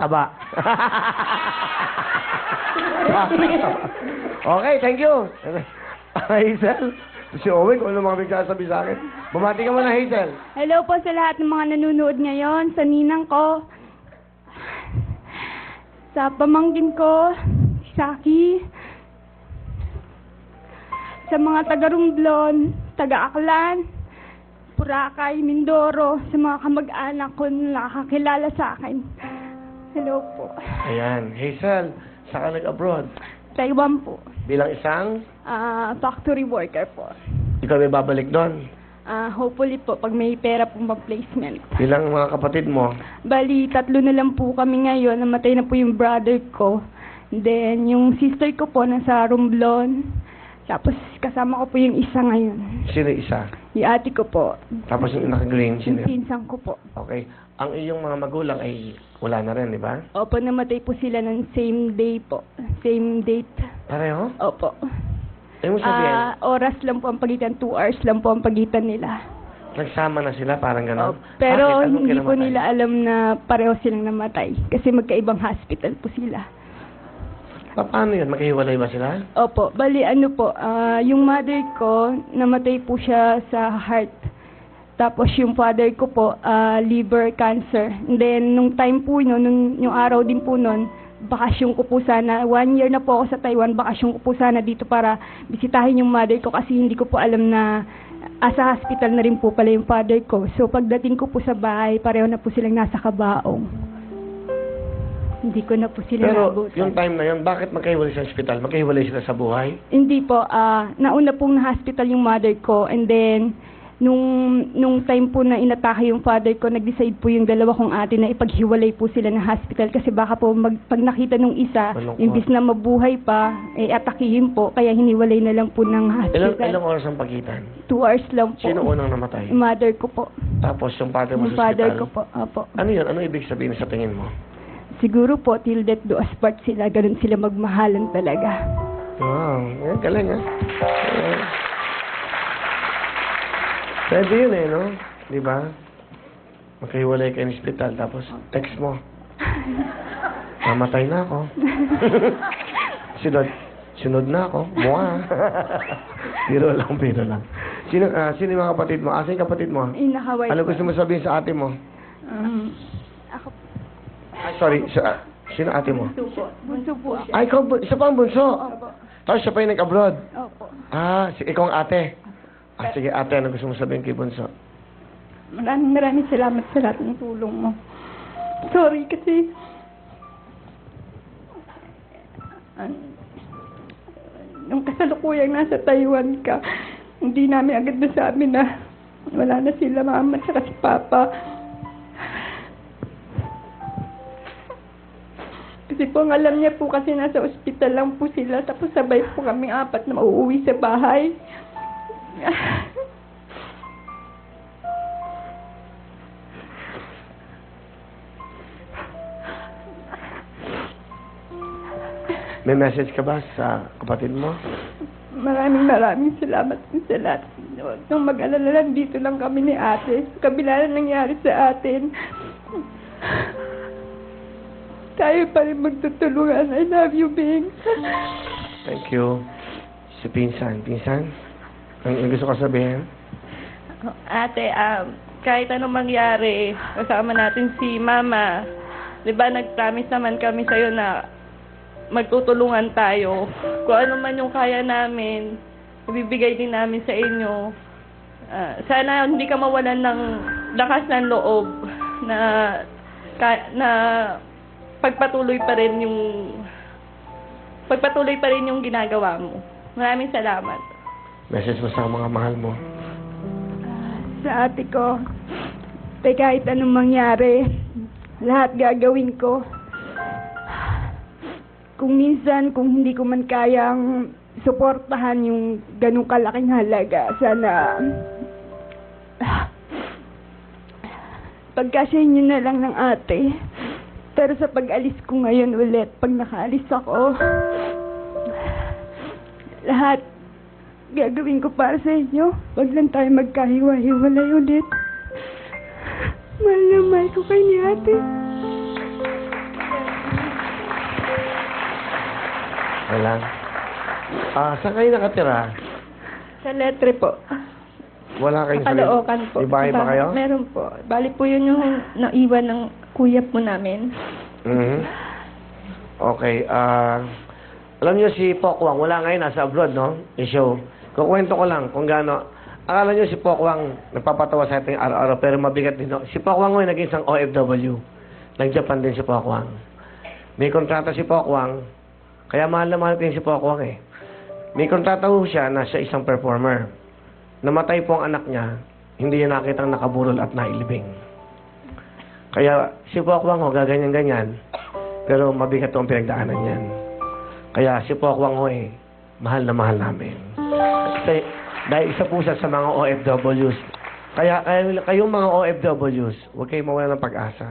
Taba. okay, thank you. Hazel. Si Owen, kung ano mga bigsasabi sa akin. Bumati ka muna, Hazel. Hello po sa lahat ng mga nanonood ngayon, sa ninang ko, sa pamangkin ko, Saki, sa mga taga-Rumblon, taga-Aklan, Purakay, Mindoro, sa mga kamag-anak ko na nakakilala sa akin. Hello po. Ayan, Hazel, saan ka nag-abroad? Taiwan po. Bilang isang, Ah, factory worker po. ikaw may babalik doon. Ah, hopefully po, pag may pera po mag-placement. Bilang mga kapatid mo. Bali, tatlo na lang po kami ngayon. Namatay na po yung brother ko. Then, yung sister ko po nasa Romblon. Tapos, kasama ko po yung isa ngayon. Sino isa? Yung ate ko po. Tapos yung naka-green, Yung sino? pinsang ko po. Okay. Ang iyong mga magulang ay wala na rin, di ba? Opo, namatay po sila ng same day po. Same date. Pareho? Opo. Ayaw mo sabihin, Ah, oras lang po ang pagitan. Two hours lang po ang pagitan nila. nagsama na sila, parang gano'n? Opo. Pero Bakit? Anong hindi po kinamatay? nila alam na pareho silang namatay. Kasi magkaibang hospital po sila. Pa- Paano yun? Maghihiwalay ba sila? Opo, bali ano po, ah, yung mother ko, namatay po siya sa heart. Tapos yung father ko po, ah, liver cancer. And then, nung time po yun, nung, yung araw din po nun, bakasyon ko po sana, one year na po ako sa Taiwan, bakasyon ko po sana dito para bisitahin yung mother ko kasi hindi ko po alam na asa hospital na rin po pala yung father ko. So pagdating ko po sa bahay, pareho na po silang nasa kabaong. Hindi ko na po sila Pero naabutan. yung time na yun, bakit magkahiwalay sa ospital? Magkahiwalay sila sa buhay? Hindi po, ah nauna pong na-hospital yung mother ko and then nung nung time po na inatake yung father ko, nag-decide po yung dalawa kong ate na ipaghiwalay po sila ng hospital kasi baka po mag, pag nakita nung isa, Malungkot. imbis na mabuhay pa, eh atakihin po, kaya hiniwalay na lang po ng Ilang, hospital. ilang oras ang pagitan? Two hours lang po. Sino unang namatay? Mother ko po. Tapos yung father mo Yung sa father ospital? ko po. Opo. Ano yun? Ano ibig sabihin sa tingin mo? Siguro po, till death do us part sila, ganun sila magmahalan talaga. Wow, yan, galing ah. Ayan. Pwede yun eh, no? Di ba? Magkahiwalay kayo ng ospital, tapos text mo. Namatay na ako. sunod, sunod na ako. Mukha. biro lang, biro lang. Sino, ah, sino yung mga kapatid mo? Asa yung kapatid mo? Inakaway Ano gusto mo sabihin sa ate mo? Um, Ay, sorry, sa, sino ate mo? bunso po. Bunso po siya. Ay, ikaw, bu- isa pa ang bunso. Opo. Tapos siya pa yung nag-abroad. Opo. Ah, si, ikaw ang ate. Ah, sige ate, ano gusto mo sabihin kay Bunso? Maraming maraming salamat sa lahat ng tulong mo. Sorry kasi an- nung kasalukuyang nasa Taiwan ka, hindi namin agad nasabi na wala na sila mama at si papa. Kasi po ang alam niya po kasi nasa ospital lang po sila tapos sabay po kami apat na mauuwi sa bahay. May message ka ba sa kapatid mo? Maraming maraming salamat po sa lahat. Nung mag-alala lang, dito lang kami ni ate. Kabila na nangyari sa atin. Tayo pa rin magtutulungan. I love you, Bing. Thank you. Si Pinsan. Pinsan? Ang, ang gusto ko sabihin? Ate, um, kahit anong mangyari, kasama natin si Mama. Di ba, nag-promise naman kami sa'yo na magtutulungan tayo. Kung ano man yung kaya namin, ibibigay din namin sa inyo. Ah, sana hindi ka mawalan ng lakas ng loob na ka, na pagpatuloy pa rin yung pagpatuloy pa rin yung ginagawa mo. Maraming salamat. Message mo sa mga mahal mo. Sa ate ko, te kahit anong mangyari, lahat gagawin ko. Kung minsan, kung hindi ko man kayang suportahan yung ganong kalaking halaga, sana pagkasya nyo na lang ng ate. Pero sa pag-alis ko ngayon ulit, pag nakaalis ako, lahat gagawin ko para sa inyo. Huwag lang tayo magkahiwa-hiwalay ulit. Mahal na mahal ko kay ni ate. Wala. Ah, saan kayo nakatira? Sa letre po. Wala kayong Sa Caloocan po. May bahay ba kayo? Meron po. Bali po yun yung naiwan ng kuya po namin. Mhm. Okay, ah... alam niyo si Pokwang, wala ngayon, nasa abroad, no? I-show. Kukwento ko lang kung gaano... Akala niyo si Pokwang, nagpapatawa sa ating araw-araw, pero mabigat din, no? Si Pokwang ngayon naging isang OFW. Nag-Japan din si Pokwang. May kontrata si Pokwang, kaya mahal na mahal ko yun si Pokwang, eh. May kontrata ho siya na siya isang performer. Namatay po ang anak niya, hindi niya nakitang nakaburol at nailibing. Kaya si Pokwang ho, gaganyan-ganyan, pero mabigat ang pinagdaanan niyan. Kaya si Pokwang ho eh, mahal na mahal namin. Kasi, dahil isa po sa mga OFWs. Kaya, kaya kayong mga OFWs, huwag kayong mawala ng pag-asa.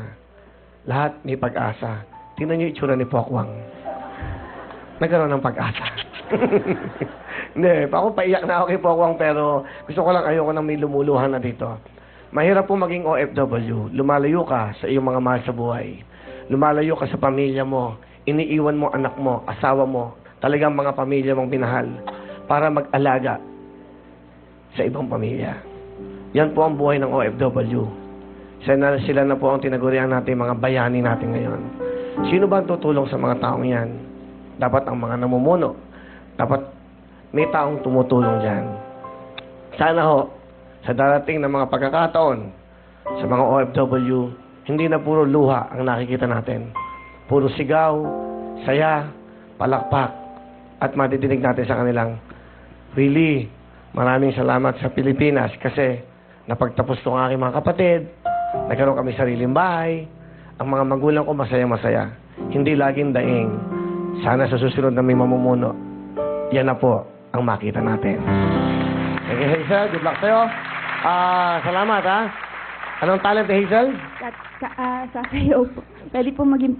Lahat may pag-asa. Tingnan niyo itsura ni Pokwang. Nagkaroon ng pag-asa. Hindi, ako paiyak na ako kay Pokwang pero gusto ko lang ayoko nang may lumuluhan na dito. Mahirap po maging OFW. Lumalayo ka sa iyong mga mahal sa buhay. Lumalayo ka sa pamilya mo. Iniiwan mo anak mo, asawa mo, talagang mga pamilya mong binahal para mag-alaga sa ibang pamilya. Yan po ang buhay ng OFW. Sila na, sila na po ang tinagurian natin mga bayani natin ngayon. Sino ba ang tutulong sa mga taong yan? Dapat ang mga namumuno. Dapat may taong tumutulong dyan. Sana ho, sa darating na mga pagkakataon, sa mga OFW, hindi na puro luha ang nakikita natin. Puro sigaw, saya, palakpak, at madidinig natin sa kanilang, really, maraming salamat sa Pilipinas kasi napagtapos itong aking mga kapatid, nagkaroon kami sariling bahay, ang mga magulang ko masaya-masaya. Hindi laging daing. Sana sa susunod na may mamumuno, yan na po ang makita natin. Thank you, Hazel. Good luck sa'yo. Ah, salamat, ha? Anong talent ni Hazel? At, sa, ah, sa sayaw po. Pwede po maging